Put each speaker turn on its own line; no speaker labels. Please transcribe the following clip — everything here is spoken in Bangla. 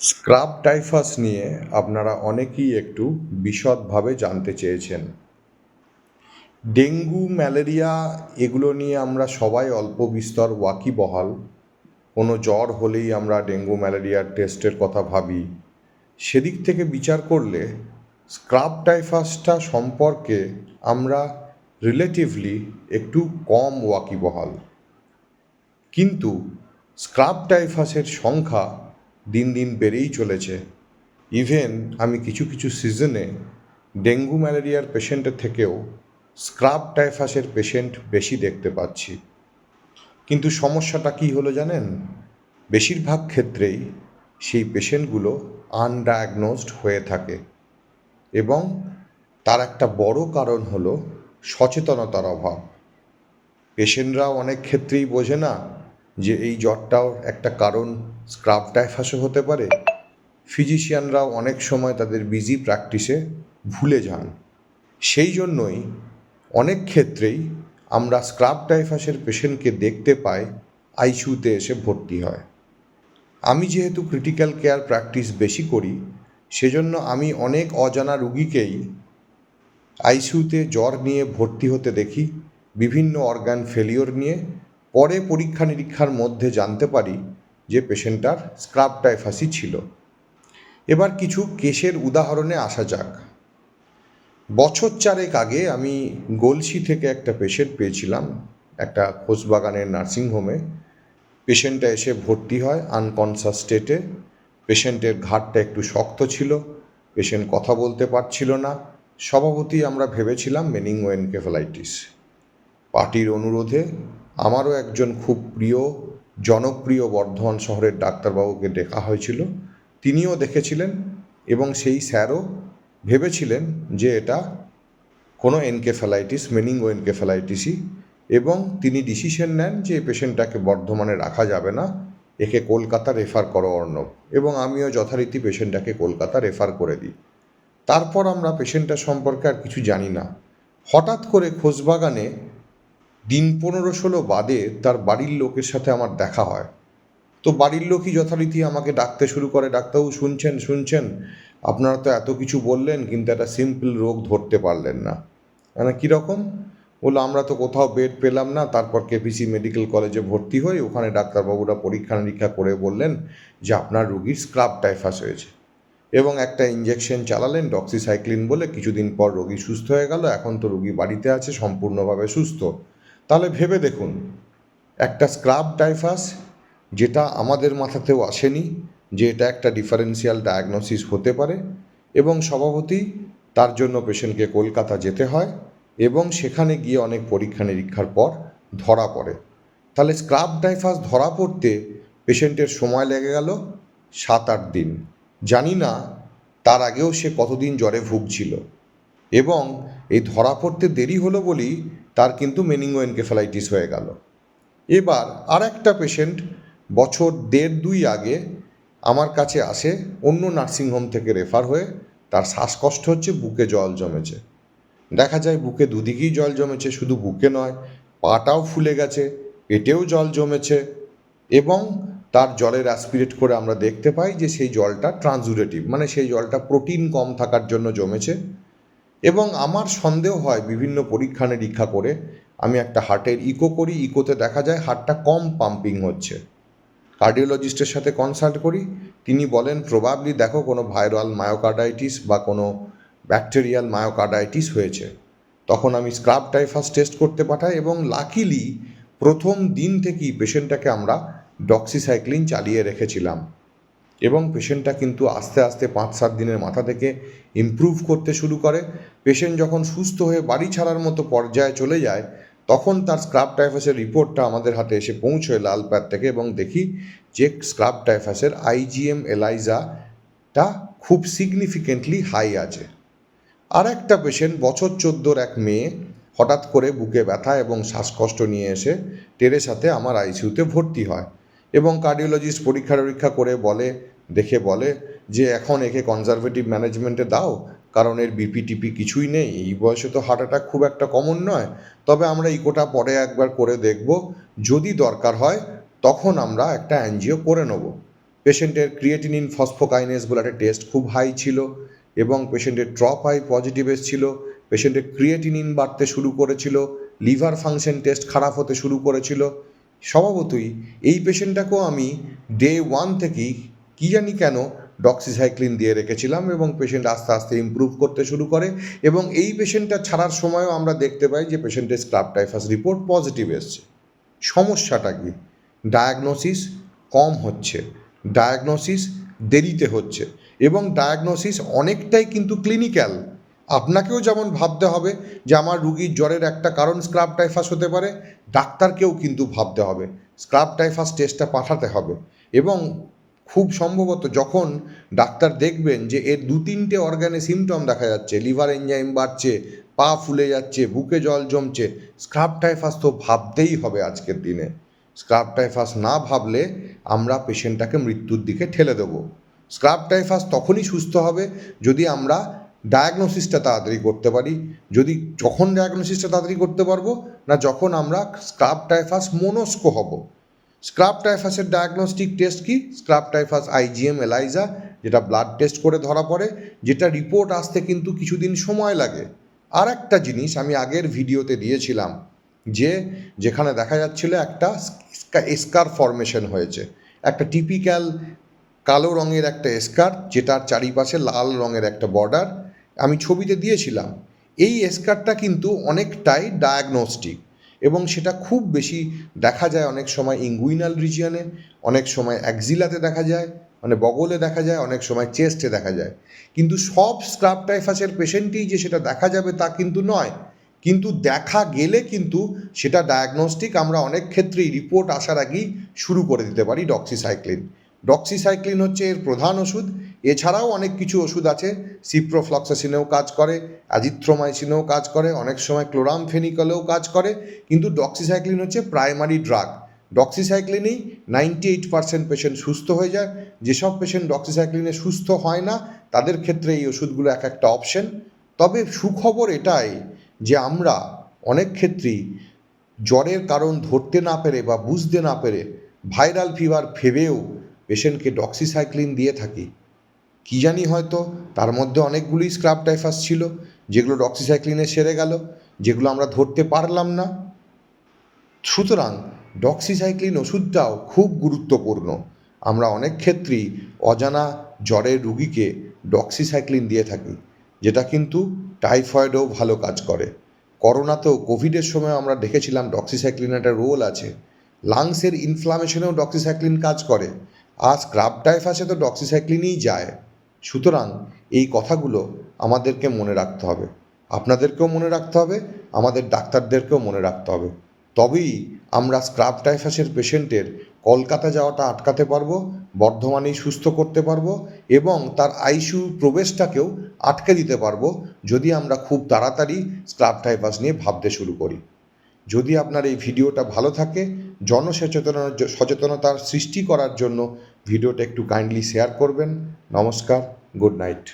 স্ক্রাব টাইফাস নিয়ে আপনারা অনেকেই একটু বিশদভাবে জানতে চেয়েছেন। ডেঙ্গু, ম্যালেরিয়া এগুলো নিয়ে আমরা সবাই অল্প বিস্তর ওয়াকিবহাল কোনো জ্বর হলেই আমরা ডেঙ্গু, ম্যালেরিয়ার টেস্টের কথা ভাবি। সেদিক থেকে বিচার করলে স্ক্রাব টাইফাসটা সম্পর্কে আমরা রিলেটিভলি একটু কম ওয়াকিবহাল কিন্তু স্ক্রাব টাইফাসের সংখ্যা দিন দিন বেড়েই চলেছে। ইভেন আমি কিছু কিছু সিজনে ডেঙ্গু ম্যালেরিয়ার পেশেন্টের থেকেও স্ক্রাব টাইফাসের পেশেন্ট বেশি দেখতে পাচ্ছি। কিন্তু সমস্যাটা কী হলো জানেন? বেশিরভাগ ক্ষেত্রেই সেই পেশেন্টগুলো আনডায়াগনোজড হয়ে থাকে। এবং তার একটা বড় কারণ হলো সচেতনতার অভাব। পেশেন্টরা অনেক ক্ষেত্রেই বোঝে না যে এই জ্বরটাও একটা কারণ স্ক্রাব টাইফাসও হতে পারে ফিজিশিয়ানরাও অনেক সময় তাদের বিজি প্র্যাকটিসে ভুলে যান। সেই জন্যই অনেক ক্ষেত্রেই আমরা স্ক্রাব টাইফাসের পেশেন্টকে দেখতে পাই আইসিউতে এসে ভর্তি হয়। আমি যেহেতু ক্রিটিক্যাল কেয়ার প্র্যাকটিস বেশি করি, সেজন্য আমি অনেক অজানা রুগীকেই আইসিউতে জ্বর নিয়ে ভর্তি হতে দেখি, বিভিন্ন অর্গান ফেলিওর নিয়ে পরে পরীক্ষা নিরীক্ষার মধ্যে জানতে পারি যে পেশেন্টটার স্ক্রাব টাইফাসই ছিল। এবার কিছু কেসের উদাহরণে আসা যাক। বছর চারেক আগে আমি গলসি থেকে একটা পেশেন্ট পেয়েছিলাম, একটা খোসবাগানের নার্সিংহোমে। পেশেন্টটা এসে ভর্তি হয় আনকনসাস স্টেটে। পেশেন্টের ঘাটটা একটু শক্ত ছিল, পেশেন্ট কথা বলতে পারছিল না। স্বভাবতই আমরা ভেবেছিলাম মেনিংওয়েনকেফালাইটিস। পার্টির অনুরোধে আমারও একজন খুব প্রিয়, জনপ্রিয় বর্ধমান শহরের ডাক্তারবাবুকে দেখা হয়েছিল। তিনিও দেখেছিলেন এবং সেই স্যারও ভেবেছিলেন যে এটা কোনো এনকেফ্যালাইটিস মেনিঙ্গো এনকেফ্যালাইটিসই এবং তিনি ডিসিশন নেন যে এই পেশেন্টটাকে বর্ধমানে রাখা যাবে না, একে কলকাতা রেফার করো অর্ণব এবং আমিও যথারীতি পেশেন্টটাকে কলকাতা রেফার করে দিই। তারপর আমরা পেশেন্টটা সম্পর্কে আর কিছু জানি না। হঠাৎ করে খোসবাগানে দিন পনেরো ষোলো বাদে তার বাড়ির লোকের সাথে আমার দেখা হয়। তো বাড়ির লোকই যথারীতি আমাকে ডাকতে শুরু করে, ডাক্তারবাবু শুনছেন শুনছেন। আপনারা তো এত কিছু বললেন, কিন্তু একটা সিম্পল রোগ ধরতে পারলেন না। মানে কীরকম বলল, আমরা তো কোথাও বেড পেলাম না, তারপর কেপিসি মেডিকেল কলেজে ভর্তি হই। ওখানে ডাক্তারবাবুরা পরীক্ষা নিরীক্ষা করে বললেন যে আপনার রুগীর স্ক্রাব টাইফাস হয়েছে। এবং একটা ইঞ্জেকশন চালালেন ডক্সিসাইক্লিন বলে। কিছুদিন পর রোগী সুস্থ হয়ে গেল। এখন তো রুগী বাড়িতে আছে, সম্পূর্ণভাবে সুস্থ। তাহলে ভেবে দেখুন, একটা স্ক্রাব টাইফাস যেটা আমাদের মাথাতেও আসেনি যে এটা একটা ডিফারেন্সিয়াল ডায়াগনোসিস হতে পারে এবং স্বভাবতই তার জন্য পেশেন্টকে কলকাতা যেতে হয় এবং সেখানে গিয়ে অনেক পরীক্ষা নিরীক্ষার পর ধরা পড়ে। তাহলে স্ক্রাব টাইফাস ধরা পড়তে পেশেন্টের সময় লেগে গেল সাত আট দিন। জানি না তার আগেও সে কতদিন জ্বরে ভুগছিল। এবং এই ধরা পড়তে দেরি হলো বলেই তার কিন্তু মেনিঙ্গো এনকেফালাইটিস হয়ে গেল। এবার আর একটা পেশেন্ট বছর দেড় দুই আগে আমার কাছে আসে, অন্য নার্সিংহোম থেকে রেফার হয়ে, তার শ্বাসকষ্ট হচ্ছে, বুকে জল জমেছে। দেখা যায় বুকে দুদিকেই জল জমেছে, শুধু বুকে নয়, পাটাও ফুলে গেছে, পেটেও জল জমেছে এবং তার জলের অ্যাসপিরেট করে আমরা দেখতে পাই যে সেই জলটা ট্রান্সুরেটিভ মানে সেই জলটা প্রোটিন কম থাকার জন্য জমেছে। এবং আমার সন্দেহ হয় বিভিন্ন পরীক্ষা নিরীক্ষা করে আমি একটা হার্টের ইকো করি ইকোতে দেখা যায় হার্টটা কম পাম্পিং হচ্ছে। কার্ডিওলজিস্টের সাথে কনসাল্ট করি, তিনি বলেন প্রবাবলি দেখো কোনো ভাইরাল মায়োকার্ডাইটিস বা কোনো ব্যাকটেরিয়াল মায়োকার্ডাইটিস হয়েছে। তখন আমি স্ক্রাব টাইফাস টেস্ট করতে পাঠাই এবং লাকিলি প্রথম দিন থেকেই পেশেন্টটাকে আমরা ডক্সিসাইক্লিন চালিয়ে রেখেছিলাম। এবং পেশেন্টটা কিন্তু আস্তে আস্তে পাঁচ সাত দিনের মাথা থেকে ইমপ্রুভ করতে শুরু করে। পেশেন্ট যখন সুস্থ হয়ে বাড়ি ছাড়ার মতো পর্যায়ে চলে যায়, তখন তার স্ক্রাব টাইফাসের রিপোর্টটা আমাদের হাতে এসে পৌঁছয় লাল প্যাড থেকে এবং দেখি যে স্ক্রাব টাইফাসের আইজিএম এলাইজাটা খুব সিগনিফিকেন্টলি হাই আছে। আর একটা পেশেন্ট বছর চোদ্দোর এক মেয়ে হঠাৎ করে বুকে ব্যথা এবং শ্বাসকষ্ট নিয়ে এসে টেরেসাতে আমার আইসিউতে ভর্তি হয় এবং কার্ডিওলজিস্ট পরীক্ষা নিরীক্ষা করে বলে দেখে বলে যে, এখন একে কনজারভেটিভ ম্যানেজমেন্টে দাও, কারণ এর বিপি টিপি কিছুই নেই। এই বয়সে তো হার্ট অ্যাটাক খুব একটা কমন নয়। তবে আমরা ইকোটা পরে একবার করে দেখব। যদি দরকার হয়, তখন আমরা একটা অ্যানজিও করে নেব। পেশেন্টের ক্রিয়েটিনিন ফসফোকাইনেস বলে একটা টেস্ট খুব হাই ছিল এবং পেশেন্টের ট্রপ হাই পজিটিভ এসেছিল। পেশেন্টের ক্রিয়েটিনিন বাড়তে শুরু করেছিল। লিভার ফাংশন টেস্ট খারাপ হতে শুরু করেছিল। স্বভাবতই এই পেশেন্টটাকেও আমি ডে ওয়ান থেকেই কী জানি কেন ডক্সিসাইক্লিন দিয়ে রেখেছিলাম এবং পেশেন্ট আস্তে আস্তে ইমপ্রুভ করতে শুরু করে এবং এই পেশেন্টটা ছাড়ার সময়ও আমরা দেখতে পাই যে পেশেন্টের স্ক্রাব টাইফাস রিপোর্ট পজিটিভ এসছে। সমস্যাটা কি? ডায়াগনোসিস কম হচ্ছে। ডায়াগনোসিস দেরিতে হচ্ছে এবং ডায়াগনোসিস অনেকটাই কিন্তু ক্লিনিক্যাল আপনাকেও যেমন ভাবতে হবে যে আমার রুগীর জ্বরের একটা কারণ স্ক্রাব টাইফাস হতে পারে, ডাক্তারকেও কিন্তু ভাবতে হবে। স্ক্রাব টাইফাস টেস্টটা পাঠাতে হবে এবং খুব সম্ভবত যখন ডাক্তার দেখবেন যে এর দু তিনটে অর্গানে সিমটম দেখা যাচ্ছে লিভার এনজাইম বাড়ছে, পা ফুলে যাচ্ছে, বুকে জল জমছে স্ক্রাব টাইফাস তো ভাবতেই হবে আজকের দিনে। স্ক্রাব টাইফাস না ভাবলে আমরা পেশেন্টটাকে মৃত্যুর দিকে ঠেলে দেবো। স্ক্রাব টাইফাস তখনই সুস্থ হবে যদি আমরা ডায়াগনোসিসটা তাড়াতাড়ি করতে পারি। যদি যখন ডায়াগনোসিসটা তাড়াতাড়ি করতে পারব না, যখন আমরা স্ক্রাব টাইফাস মনস্ক হব। স্ক্রাব টাইফাসের ডায়াগনস্টিক টেস্ট কি? স্ক্রাব টাইফাস আইজিএম এলাইজা যেটা ব্লাড টেস্ট করে ধরা পড়ে, যেটা রিপোর্ট আসতে কিন্তু কিছুদিন সময় লাগে। আর একটা জিনিস আমি আগের ভিডিওতে দিয়েছিলাম, যে যেখানে দেখা যাচ্ছিল একটা স্কার ফরমেশন হয়েছে। একটা টিপিক্যাল কালো রঙের একটা স্কার যেটার চারিপাশে লাল রঙের একটা বর্ডার আমি ছবিতে দিয়েছিলাম। এই স্কারটা কিন্তু অনেকটাই ডায়াগনস্টিক এবং সেটা খুব বেশি দেখা যায় অনেক সময় ইঙ্গুইনাল রিজিয়নে, অনেক সময় অ্যাক্সিলাতে দেখা যায় মানে বগলে দেখা যায়, অনেক সময় চেস্টে দেখা যায়। কিন্তু সব স্ক্রাব টাইফাসের পেশেন্টেই যে সেটা দেখা যাবে তা কিন্তু নয়। কিন্তু দেখা গেলে কিন্তু সেটা ডায়াগনস্টিক আমরা অনেক ক্ষেত্রেই রিপোর্ট আসার আগেই শুরু করে দিতে পারি ডক্সিসাইক্লিন। ডক্সিসাইক্লিন হচ্ছে এর প্রধান ওষুধ। এছাড়াও অনেক কিছু ওষুধ আছে। সিপ্রোফ্লক্সাসিনেও কাজ করে অ্যাজিথ্রোমাইসিনেও কাজ করে, অনেক সময় ক্লোরামফেনিকলেও কাজ করে, কিন্তু ডক্সিসাইক্লিন হচ্ছে প্রাইমারি ড্রাগ ডক্সিসাইক্লিনেই নাইনটি এইট পার্সেন্ট পেশেন্ট সুস্থ হয়ে যায়। যেসব পেশেন্ট ডক্সিসাইক্লিনে সুস্থ হয় না, তাদের ক্ষেত্রে এই ওষুধগুলো এক একটা অপশন তবে সুখবর এটাই যে আমরা অনেক ক্ষেত্রেই জ্বরের কারণ ধরতে না পেরে বা বুঝতে না পেরে ভাইরাল ফিভার ভেবেও পেশেন্টকে ডক্সিসাইক্লিন দিয়ে থাকি। কী জানি হয়তো, তার মধ্যে অনেকগুলি স্ক্রাব টাইফাস ছিল, যেগুলো ডক্সিসাইক্লিনে সেরে গেল, যেগুলো আমরা ধরতে পারলাম না। সুতরাং ডক্সিসাইক্লিন ওষুধটাও খুব গুরুত্বপূর্ণ। আমরা অনেক ক্ষেত্রেই অজানা জ্বরের রুগীকে ডক্সিসাইক্লিন দিয়ে থাকি, যেটা কিন্তু টাইফয়েডেও ভালো কাজ করে। করোনাতেও কোভিডের সময় আমরা দেখেছিলাম ডক্সিসাইক্লিন একটা রোল আছে। লাংসের ইনফ্লামেশনেও ডক্সিসাইক্লিন কাজ করে। আর স্ক্রাব টাইফাসে তো ডক্সিসাইক্লিনই যায়। সুতরাং এই কথাগুলো আমাদেরকে মনে রাখতে হবে। আপনাদেরকেও মনে রাখতে হবে, আমাদের ডাক্তারদেরকেও মনে রাখতে হবে। তবেই আমরা স্ক্রাব টাইফাসের পেশেন্টের কলকাতা যাওয়াটা আটকাতে পারব, বর্ধমানেই সুস্থ করতে পারব এবং তার আইসিইউ প্রবেশটাকেও আটকে দিতে পারব যদি আমরা খুব তাড়াতাড়ি স্ক্রাব টাইফাস নিয়ে ভাবতে শুরু করি। যদি আপনার এই ভিডিওটা ভালো থাকে, জনসচেতনা সচেতনতার সৃষ্টি করার জন্য ভিডিওটা একটু কাইন্ডলি শেয়ার করবেন। নমস্কার গুড নাইট